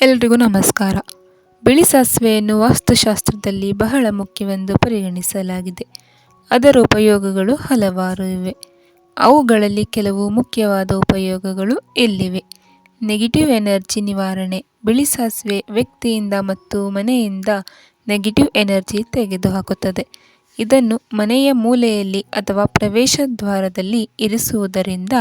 ಎಲ್ರಿಗೂ ನಮಸ್ಕಾರ. ಬಿಳಿ ಸಾಸಿವೆಯನ್ನು ವಾಸ್ತುಶಾಸ್ತ್ರದಲ್ಲಿ ಬಹಳ ಮುಖ್ಯವೆಂದು ಪರಿಗಣಿಸಲಾಗಿದೆ. ಅದರ ಉಪಯೋಗಗಳು ಹಲವಾರು ಇವೆ. ಅವುಗಳಲ್ಲಿ ಕೆಲವು ಮುಖ್ಯವಾದ ಉಪಯೋಗಗಳು ಇಲ್ಲಿವೆ. ನೆಗೆಟಿವ್ ಎನರ್ಜಿ ನಿವಾರಣೆ, ಬಿಳಿ ಸಾಸಿವೆ ವ್ಯಕ್ತಿಯಿಂದ ಮತ್ತು ಮನೆಯಿಂದ ನೆಗೆಟಿವ್ ಎನರ್ಜಿ ತೆಗೆದುಹಾಕುತ್ತದೆ. ಇದನ್ನು ಮನೆಯ ಮೂಲೆಯಲ್ಲಿ ಅಥವಾ ಪ್ರವೇಶ ದ್ವಾರದಲ್ಲಿ ಇರಿಸುವುದರಿಂದ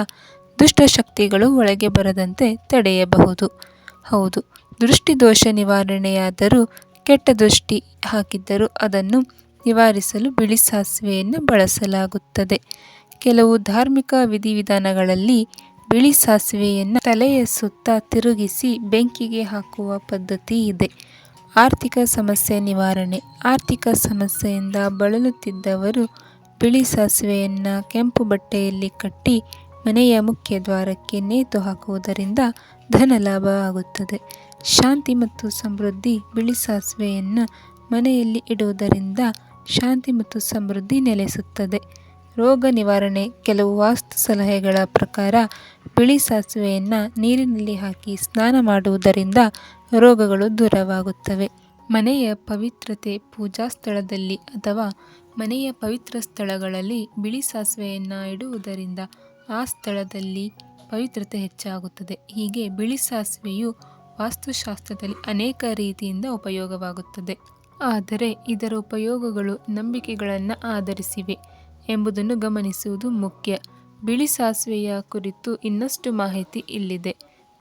ದುಷ್ಟಶಕ್ತಿಗಳು ಒಳಗೆ ಬರದಂತೆ ತಡೆಯಬಹುದು. ಹೌದು ದೃಷ್ಟಿದೋಷ ನಿವಾರಣೆಯಾದರೂ ಕೆಟ್ಟ ದೃಷ್ಟಿ ಹಾಕಿದ್ದರೂ ಅದನ್ನು ನಿವಾರಿಸಲು ಬಿಳಿ ಸಾಸಿವೆಯನ್ನು ಬಳಸಲಾಗುತ್ತದೆ. ಕೆಲವು ಧಾರ್ಮಿಕ ವಿಧಿವಿಧಾನಗಳಲ್ಲಿ ಬಿಳಿ ಸಾಸಿವೆಯನ್ನು ತಲೆಯ ಸುತ್ತ ತಿರುಗಿಸಿ ಬೆಂಕಿಗೆ ಹಾಕುವ ಪದ್ಧತಿ ಇದೆ. ಆರ್ಥಿಕ ಸಮಸ್ಯೆ ನಿವಾರಣೆ. ಆರ್ಥಿಕ ಸಮಸ್ಯೆಯಿಂದ ಬಳಲುತ್ತಿದ್ದವರು ಬಿಳಿ ಸಾಸಿವೆಯನ್ನು ಕೆಂಪು ಬಟ್ಟೆಯಲ್ಲಿ ಕಟ್ಟಿ ಮನೆಯ ಮುಖ್ಯ ದ್ವಾರಕ್ಕೆ ನೇತು ಹಾಕುವುದರಿಂದ ಧನಲಾಭ ಆಗುತ್ತದೆ. ಶಾಂತಿ ಮತ್ತು ಸಮೃದ್ಧಿ ಬಿಳಿ ಸಾಸಿವೆಯನ್ನು ಮನೆಯಲ್ಲಿ ಇಡುವುದರಿಂದ ಶಾಂತಿ ಮತ್ತು ಸಮೃದ್ಧಿ ನೆಲೆಸುತ್ತದೆ. ರೋಗ ನಿವಾರಣೆ ಕೆಲವು ವಾಸ್ತು ಸಲಹೆಗಳ ಪ್ರಕಾರ ಬಿಳಿ ಸಾಸಿವೆಯನ್ನು ನೀರಿನಲ್ಲಿ ಹಾಕಿ ಸ್ನಾನ ಮಾಡುವುದರಿಂದ ರೋಗಗಳು ದೂರವಾಗುತ್ತವೆ. ಮನೆಯ ಪವಿತ್ರತೆ ಪೂಜಾ ಸ್ಥಳದಲ್ಲಿ ಅಥವಾ ಮನೆಯ ಪವಿತ್ರ ಸ್ಥಳಗಳಲ್ಲಿ ಬಿಳಿ ಸಾಸಿವೆಯನ್ನು ಇಡುವುದರಿಂದ ಆ ಸ್ಥಳದಲ್ಲಿ ಪವಿತ್ರತೆ ಹೆಚ್ಚಾಗುತ್ತದೆ. ಹೀಗೆ ಬಿಳಿ ಸಾಸಿವೆಯು ವಾಸ್ತುಶಾಸ್ತ್ರದಲ್ಲಿ ಅನೇಕ ರೀತಿಯಿಂದ ಉಪಯೋಗವಾಗುತ್ತದೆ. ಆದರೆ ಇದರ ಉಪಯೋಗಗಳು ನಂಬಿಕೆಗಳನ್ನು ಆಧರಿಸಿವೆ ಎಂಬುದನ್ನು ಗಮನಿಸುವುದು ಮುಖ್ಯ. ಬಿಳಿ ಸಾಸಿವೆಯ ಕುರಿತು ಇನ್ನಷ್ಟು ಮಾಹಿತಿ ಇಲ್ಲಿದೆ.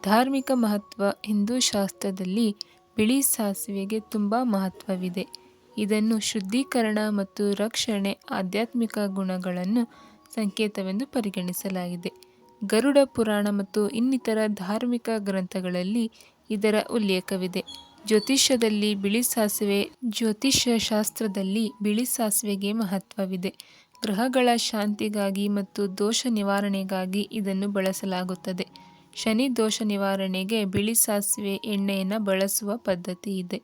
ಧಾರ್ಮಿಕ ಮಹತ್ವ ಹಿಂದೂ ಶಾಸ್ತ್ರದಲ್ಲಿ ಬಿಳಿ ಸಾಸಿವೆಗೆ ತುಂಬ ಮಹತ್ವವಿದೆ. ಇದನ್ನು ಶುದ್ಧೀಕರಣ ಮತ್ತು ರಕ್ಷಣೆ ಆಧ್ಯಾತ್ಮಿಕ ಗುಣಗಳನ್ನು ಸಂಕೇತವೆಂದು ಪರಿಗಣಿಸಲಾಗಿದೆ. ಗರುಡ ಪುರಾಣ ಮತ್ತು ಇನ್ನಿತರ ಧಾರ್ಮಿಕ ಗ್ರಂಥಗಳಲ್ಲಿ ಇದರ ಉಲ್ಲೇಖವಿದೆ. ಜ್ಯೋತಿಷ್ಯದಲ್ಲಿ ಬಿಳಿ ಸಾಸಿವೆ, ಜ್ಯೋತಿಷ್ಯ ಶಾಸ್ತ್ರದಲ್ಲಿ ಬಿಳಿ ಸಾಸಿವೆಗೆ ಮಹತ್ವವಿದೆ. ಗ್ರಹಗಳ ಶಾಂತಿಗಾಗಿ ಮತ್ತು ದೋಷ ನಿವಾರಣೆಗಾಗಿ ಇದನ್ನು ಬಳಸಲಾಗುತ್ತದೆ. ಶನಿ ದೋಷ ನಿವಾರಣೆಗೆ ಬಿಳಿ ಸಾಸಿವೆ ಎಣ್ಣೆಯನ್ನು ಬಳಸುವ ಪದ್ಧತಿ ಇದೆ.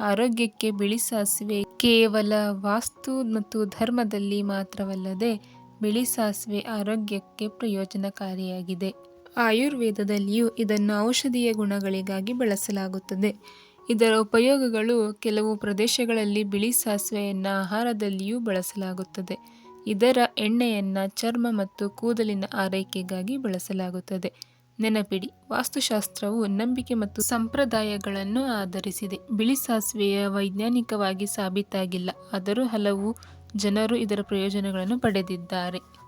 ಆರೋಗ್ಯಕ್ಕೆ ಬಿಳಿ ಸಾಸಿವೆ ಕೇವಲ ವಾಸ್ತು ಮತ್ತು ಧರ್ಮದಲ್ಲಿ ಮಾತ್ರವಲ್ಲದೆ ಬಿಳಿ ಸಾಸಿವೆ ಆರೋಗ್ಯಕ್ಕೆ ಪ್ರಯೋಜನಕಾರಿಯಾಗಿದೆ. ಆಯುರ್ವೇದದಲ್ಲಿಯೂ ಇದನ್ನು ಔಷಧೀಯ ಗುಣಗಳಿಗಾಗಿ ಬಳಸಲಾಗುತ್ತದೆ. ಇದರ ಉಪಯೋಗಗಳು ಕೆಲವು ಪ್ರದೇಶಗಳಲ್ಲಿ ಬಿಳಿ ಸಾಸಿವೆಯನ್ನು ಆಹಾರದಲ್ಲಿಯೂ ಬಳಸಲಾಗುತ್ತದೆ. ಇದರ ಎಣ್ಣೆಯನ್ನು ಚರ್ಮ ಮತ್ತು ಕೂದಲಿನ ಆರೈಕೆಗಾಗಿ ಬಳಸಲಾಗುತ್ತದೆ. ನೆನಪಿಡಿ, ವಾಸ್ತುಶಾಸ್ತ್ರವು ನಂಬಿಕೆ ಮತ್ತು ಸಂಪ್ರದಾಯಗಳನ್ನು ಆಧರಿಸಿದೆ. ಬಿಳಿ ಸಾಸಿವೆಯ ವೈಜ್ಞಾನಿಕವಾಗಿ ಸಾಬೀತಾಗಿಲ್ಲ, ಆದರೂ ಹಲವು ಜನರು ಇದರ ಪ್ರಯೋಜನಗಳನ್ನು ಪಡೆದಿದ್ದಾರೆ.